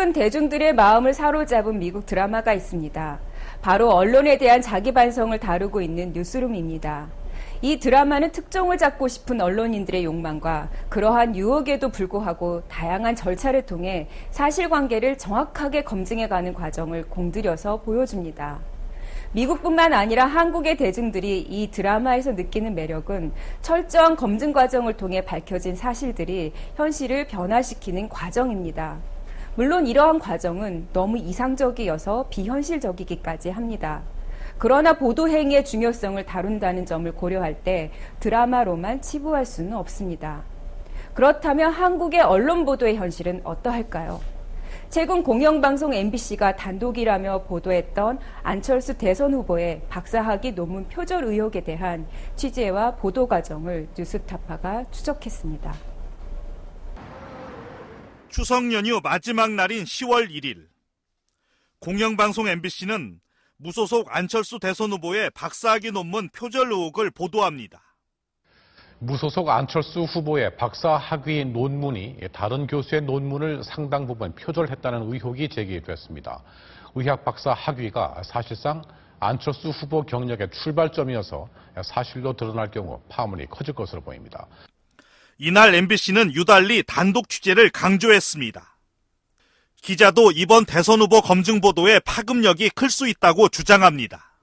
대중들의 마음을 사로잡은 미국 드라마가 있습니다. 바로 언론에 대한 자기 반성을 다루고 있는 뉴스룸입니다. 이 드라마는 특종을 잡고 싶은 언론인들의 욕망과 그러한 유혹에도 불구하고 다양한 절차를 통해 사실관계를 정확하게 검증해가는 과정을 공들여서 보여줍니다. 미국뿐만 아니라 한국의 대중들이 이 드라마에서 느끼는 매력은 철저한 검증 과정을 통해 밝혀진 사실들이 현실을 변화시키는 과정입니다. 물론 이러한 과정은 너무 이상적이어서 비현실적이기까지 합니다. 그러나 보도 행위의 중요성을 다룬다는 점을 고려할 때 드라마로만 치부할 수는 없습니다. 그렇다면 한국의 언론 보도의 현실은 어떠할까요? 최근 공영방송 MBC가 단독이라며 보도했던 안철수 대선 후보의 박사학위 논문 표절 의혹에 대한 취재와 보도 과정을 뉴스타파가 추적했습니다. 추석 연휴 마지막 날인 10월 1일 공영방송 MBC는 무소속 안철수 대선 후보의 박사학위 논문 표절 의혹을 보도합니다. 무소속 안철수 후보의 박사 학위 논문이 다른 교수의 논문을 상당 부분 표절했다는 의혹이 제기됐습니다. 의학 박사 학위가 사실상 안철수 후보 경력의 출발점이어서 사실로 드러날 경우 파문이 커질 것으로 보입니다. 이날 MBC는 유달리 단독 취재를 강조했습니다. 기자도 이번 대선 후보 검증 보도에 파급력이 클 수 있다고 주장합니다.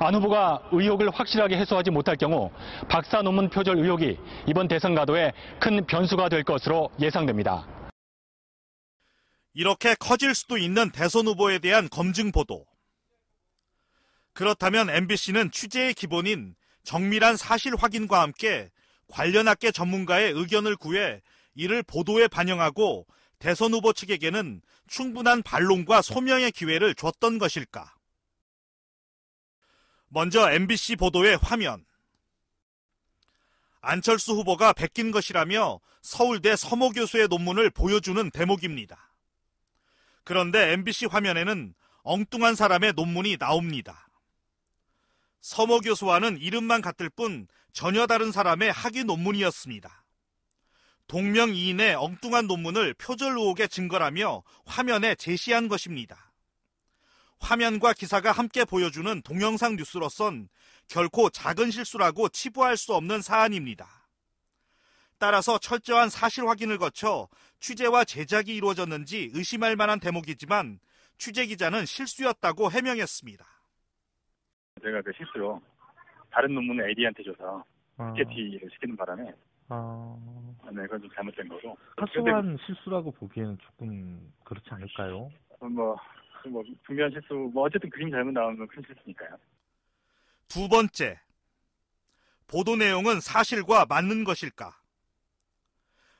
안 후보가 의혹을 확실하게 해소하지 못할 경우 박사 논문 표절 의혹이 이번 대선 가도에 큰 변수가 될 것으로 예상됩니다. 이렇게 커질 수도 있는 대선 후보에 대한 검증 보도. 그렇다면 MBC는 취재의 기본인 정밀한 사실 확인과 함께 관련 학계 전문가의 의견을 구해 이를 보도에 반영하고 대선 후보 측에게는 충분한 반론과 소명의 기회를 줬던 것일까? 먼저 MBC 보도의 화면. 안철수 후보가 베낀 것이라며 서울대 서모 교수의 논문을 보여주는 대목입니다. 그런데 MBC 화면에는 엉뚱한 사람의 논문이 나옵니다. 서모 교수와는 이름만 같을 뿐 전혀 다른 사람의 학위 논문이었습니다. 동명이인의 엉뚱한 논문을 표절 의혹의 증거라며 화면에 제시한 것입니다. 화면과 기사가 함께 보여주는 동영상 뉴스로선 결코 작은 실수라고 치부할 수 없는 사안입니다. 따라서 철저한 사실 확인을 거쳐 취재와 제작이 이루어졌는지 의심할 만한 대목이지만 취재 기자는 실수였다고 해명했습니다. 제가 그 실수로 다른 논문을 AD한테 줘서 PPT를 아. 시키는 바람에 아... 네, 그건 좀 잘못된 거고. 사소한 근데... 실수라고 보기에는 조금 그렇지 않을까요? 뭐 뭐 분명한 실수, 뭐 어쨌든 그림 잘못 나오면 큰 실수니까요. 두 번째, 보도 내용은 사실과 맞는 것일까?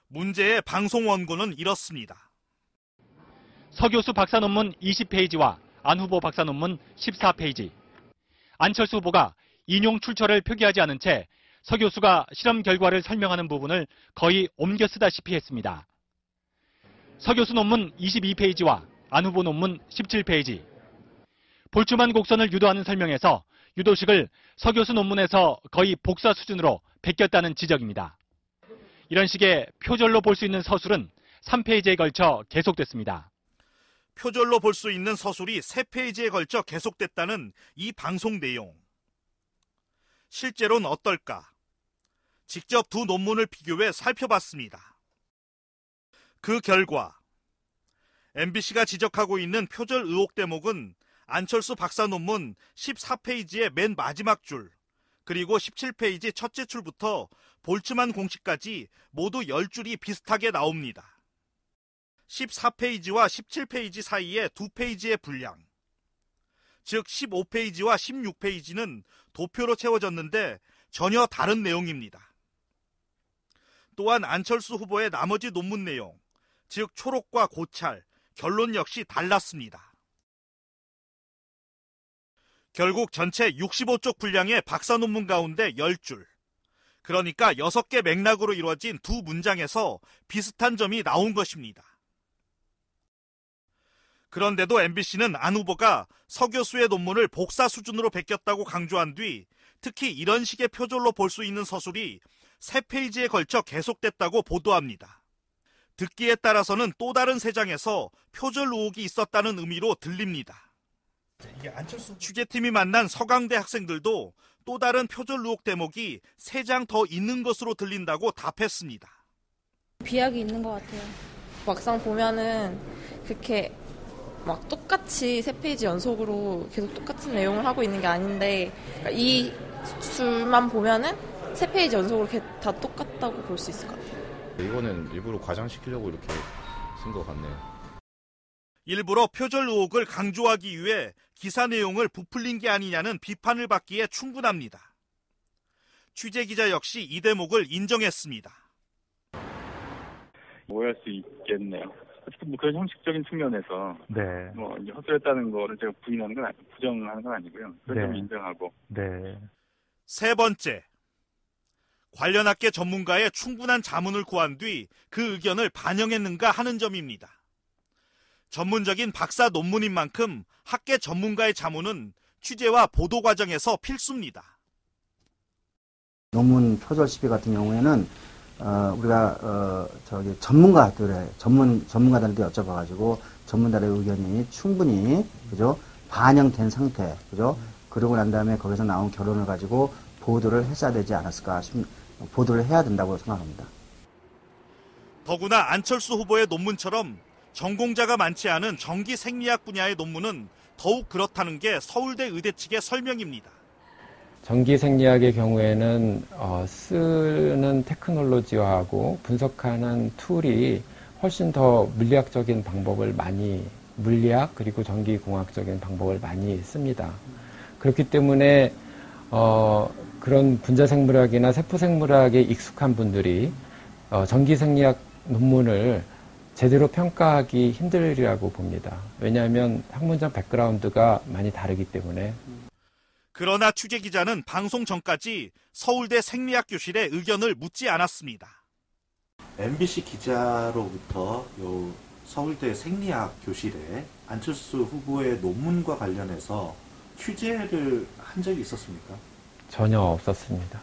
문제의 방송 원고는 이렇습니다. 서 교수 박사 논문 20페이지와 안 후보 박사 논문 14페이지. 안철수 후보가 인용 출처를 표기하지 않은 채 서 교수가 실험 결과를 설명하는 부분을 거의 옮겨 쓰다시피 했습니다. 서 교수 논문 22페이지와 안 후보 논문 17페이지. 볼주만 곡선을 유도하는 설명에서 유도식을 서 교수 논문에서 거의 복사 수준으로 베꼈다는 지적입니다. 이런 식의 표절로 볼 수 있는 서술은 3페이지에 걸쳐 계속됐습니다. 표절로 볼 수 있는 서술이 3페이지에 걸쳐 계속됐다는 이 방송 내용. 실제로는 어떨까? 직접 두 논문을 비교해 살펴봤습니다. 그 결과 MBC가 지적하고 있는 표절 의혹 대목은 안철수 박사 논문 14페이지의 맨 마지막 줄, 그리고 17페이지 첫째 줄부터 볼츠만 공식까지 모두 10줄이 비슷하게 나옵니다. 14페이지와 17페이지 사이에 2페이지의 분량, 즉 15페이지와 16페이지는 도표로 채워졌는데 전혀 다른 내용입니다. 또한 안철수 후보의 나머지 논문 내용, 즉 초록과 고찰, 결론 역시 달랐습니다. 결국 전체 65쪽 분량의 박사 논문 가운데 10줄, 그러니까 6개 맥락으로 이루어진 두 문장에서 비슷한 점이 나온 것입니다. 그런데도 MBC는 안 후보가 서 교수의 논문을 복사 수준으로 베꼈다고 강조한 뒤 특히 이런 식의 표절로 볼 수 있는 서술이 세 페이지에 걸쳐 계속됐다고 보도합니다. 듣기에 따라서는 또 다른 세 장에서 표절 의혹이 있었다는 의미로 들립니다. 취재팀이 만난 서강대 학생들도 또 다른 표절 의혹 대목이 세 장 더 있는 것으로 들린다고 답했습니다. 비약이 있는 것 같아요. 막상 보면은 그렇게 막 똑같이 세 페이지 연속으로 계속 똑같은 내용을 하고 있는 게 아닌데 그러니까 이 줄만 보면은 세 페이지 연속으로 다 똑같다고 볼 수 있을 것 같아요. 이거는 일부러 과장시키려고 이렇게 쓴 것 같네요. 일부러 표절 의혹을 강조하기 위해 기사 내용을 부풀린 게 아니냐는 비판을 받기에 충분합니다. 취재 기자 역시 이 대목을 인정했습니다. 오해할 수 있겠네요. 어쨌든 뭐 그런 형식적인 측면에서 네. 뭐 이제 허술했다는 거를 제가 부인하는 건 아니, 부정하는 건 아니고요. 그걸 네. 좀 인정하고 네. 세 번째, 관련 학계 전문가의 충분한 자문을 구한 뒤 그 의견을 반영했는가 하는 점입니다. 전문적인 박사 논문인 만큼 학계 전문가의 자문은 취재와 보도 과정에서 필수입니다. 논문 표절 시비 같은 경우에는 어, 우리가 어, 저기 전문가들의 전문 전문가들한테 여쭤봐가지고 전문가의 의견이 충분히 그죠 반영된 상태 그죠 그러고 난 다음에 거기서 나온 결론을 가지고 보도를 했어야 되지 않았을까 싶 보도를 해야 된다고 생각합니다. 더구나 안철수 후보의 논문처럼 전공자가 많지 않은 전기 생리학 분야의 논문은 더욱 그렇다는 게 서울대 의대 측의 설명입니다. 전기 생리학의 경우에는 어, 쓰는 테크놀로지하고 분석하는 툴이 훨씬 더 물리학적인 방법을 많이 물리학 그리고 전기공학적인 방법을 많이 씁니다. 그렇기 때문에 어, 그런 분자생물학이나 세포생물학에 익숙한 분들이 어, 전기생리학 논문을 제대로 평가하기 힘들리라고 봅니다. 왜냐하면 학문적 백그라운드가 많이 다르기 때문에. 그러나 취재 기자는 방송 전까지 서울대 생리학 교실에 의견을 묻지 않았습니다. MBC 기자로부터 요 서울대 생리학 교실에 안철수 후보의 논문과 관련해서 취재를 한 적이 있었습니까? 전혀 없었습니다.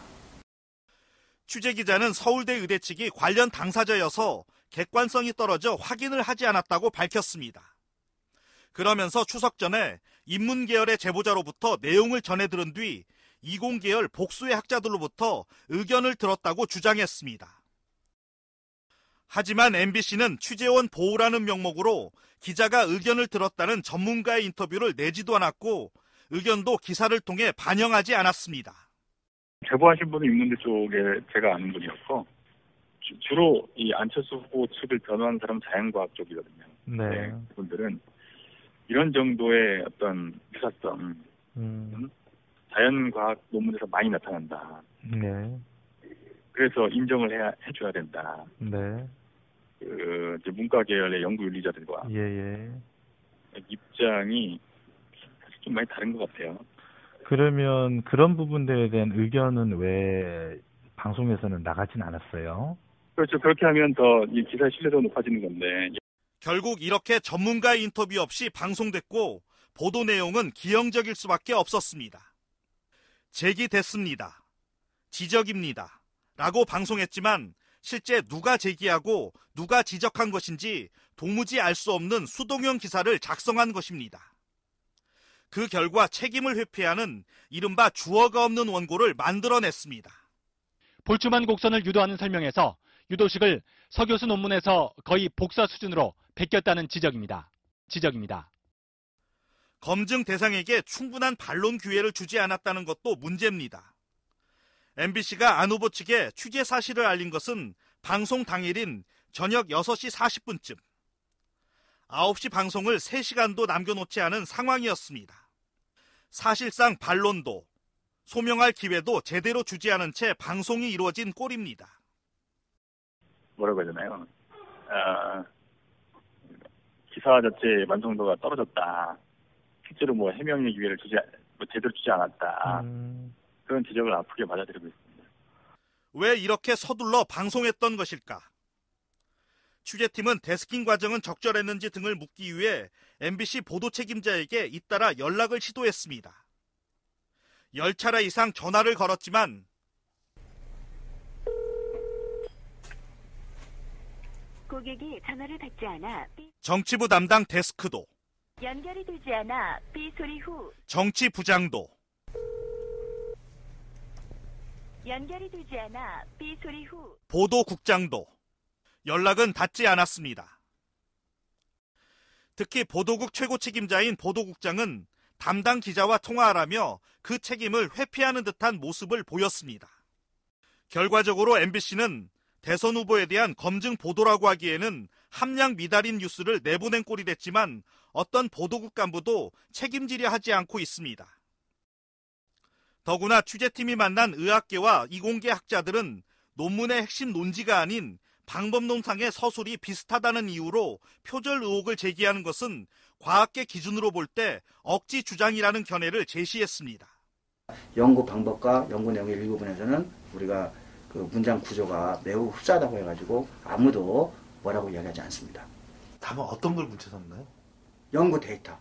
취재 기자는 서울대 의대 측이 관련 당사자여서 객관성이 떨어져 확인을 하지 않았다고 밝혔습니다. 그러면서 추석 전에 인문 계열의 제보자로부터 내용을 전해 들은 뒤 이공계열 복수의 학자들로부터 의견을 들었다고 주장했습니다. 하지만 MBC는 취재원 보호라는 명목으로 기자가 의견을 들었다는 전문가의 인터뷰를 내지도 않았고 의견도 기사를 통해 반영하지 않았습니다. 제보하신 분은 인문대 쪽에 제가 아는 분이었고 주, 로 이 안철수 후보 측을 변호하는 사람은 자연과학 쪽이거든요. 네. 그분들은 이런 정도의 어떤 유사성, 음. 자연과학 논문에서 많이 나타난다. 네. 그래서 인정을 해야 해줘야 된다. 네. 그 이제 문과 계열의 연구 윤리자들과 예, 예. 입장이 사실 좀 많이 다른 것 같아요. 그러면 그런 부분들에 대한 의견은 왜 방송에서는 나가진 않았어요? 그렇죠. 그렇게 하면 더 이 기사의 신뢰도가 높아지는 건데. 결국 이렇게 전문가의 인터뷰 없이 방송됐고 보도 내용은 기형적일 수밖에 없었습니다. 제기됐습니다. 지적입니다. 라고 방송했지만 실제 누가 제기하고 누가 지적한 것인지 도무지 알 수 없는 수동형 기사를 작성한 것입니다. 그 결과 책임을 회피하는 이른바 주어가 없는 원고를 만들어냈습니다. 볼주만 곡선을 유도하는 설명에서 유도식을 서 교수 논문에서 거의 복사 수준으로 베꼈다는 지적입니다. 지적입니다. 검증 대상에게 충분한 반론 기회를 주지 않았다는 것도 문제입니다. MBC가 안 후보 측에 취재 사실을 알린 것은 방송 당일인 저녁 6시 40분쯤. 9시 방송을 3시간도 남겨놓지 않은 상황이었습니다. 사실상 반론도 소명할 기회도 제대로 주지 않은 채 방송이 이루어진 꼴입니다. 뭐라고 해야 되나요? 아, 기사 자체의 완성도가 떨어졌다. 실제로 뭐 해명의 기회를 주지 뭐 제대로 주지 않았다. 음. 그런 지적을 아프게 받아들이고 있습니다. 왜 이렇게 서둘러 방송했던 것일까? 취재팀은 데스킹 과정은 적절했는지 등을 묻기 위해 MBC 보도 책임자에게 잇따라 연락을 시도했습니다. 10차례 이상 전화를 걸었지만 고객이 전화를 받지 않아 삐 정치부 담당 데스크도, 연결이 되지 않아 삐 소리 후 정치부장도, 연결이 되지 않아 삐 소리 후 보도국장도 연락은 닿지 않았습니다. 특히 보도국 최고 책임자인 보도국장은 담당 기자와 통화하라며 그 책임을 회피하는 듯한 모습을 보였습니다. 결과적으로 MBC는 대선 후보에 대한 검증 보도라고 하기에는 함량 미달인 뉴스를 내보낸 꼴이 됐지만 어떤 보도국 간부도 책임지려 하지 않고 있습니다. 더구나 취재팀이 만난 의학계와 이공계 학자들은 논문의 핵심 논지가 아닌 방법론상의 서술이 비슷하다는 이유로 표절 의혹을 제기하는 것은 과학계 기준으로 볼 때 억지 주장이라는 견해를 제시했습니다. 연구 방법과 연구 내용의 일부분에서는 우리가 그 문장 구조가 매우 흡사하다고 해가지고 아무도 뭐라고 이야기하지 않습니다. 다만 어떤 걸 문제 삼나요? 연구 데이터.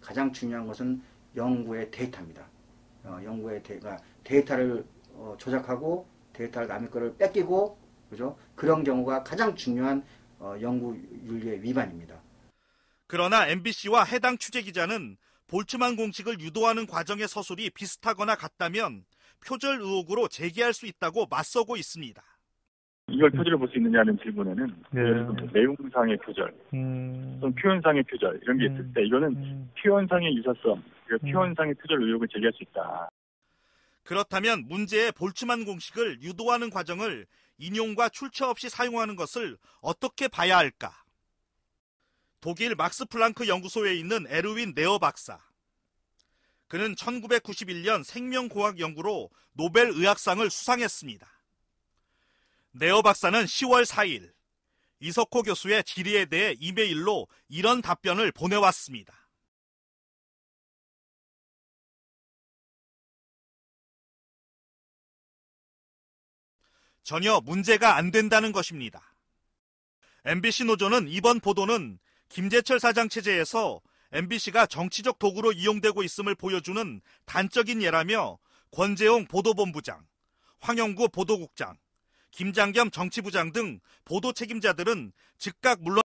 가장 중요한 것은 연구의 데이터입니다. 어, 연구의 데이터, 그러니까 데이터를 어, 조작하고 데이터를 남의 거를 뺏기고 그죠? 그런 경우가 가장 중요한 어, 연구 윤리의 위반입니다. 그러나 MBC와 해당 취재 기자는 볼츠만 공식을 유도하는 과정의 서술이 비슷하거나 같다면 표절 의혹으로 제기할 수 있다고 맞서고 있습니다. 이걸 표절을 볼 수 있느냐는 질문에는 네. 예를 들면 내용상의 표절, 음. 또는 표현상의 표절 이런 게 있을 때 이거는 음. 표현상의 유사성, 그러니까 표현상의 표절 의혹을 제기할 수 있다. 그렇다면 문제의 볼츠만 공식을 유도하는 과정을 인용과 출처 없이 사용하는 것을 어떻게 봐야 할까? 독일 막스 플랑크 연구소에 있는 에르윈 네어 박사. 그는 1991년 생명공학 연구로 노벨 의학상을 수상했습니다. 네어 박사는 10월 4일 이석호 교수의 질의에 대해 이메일로 이런 답변을 보내왔습니다. 전혀 문제가 안 된다는 것입니다. MBC 노조는 이번 보도는 김재철 사장 체제에서 MBC가 정치적 도구로 이용되고 있음을 보여주는 단적인 예라며 권재용 보도본부장, 황영구 보도국장, 김장겸 정치부장 등 보도 책임자들은 즉각 물러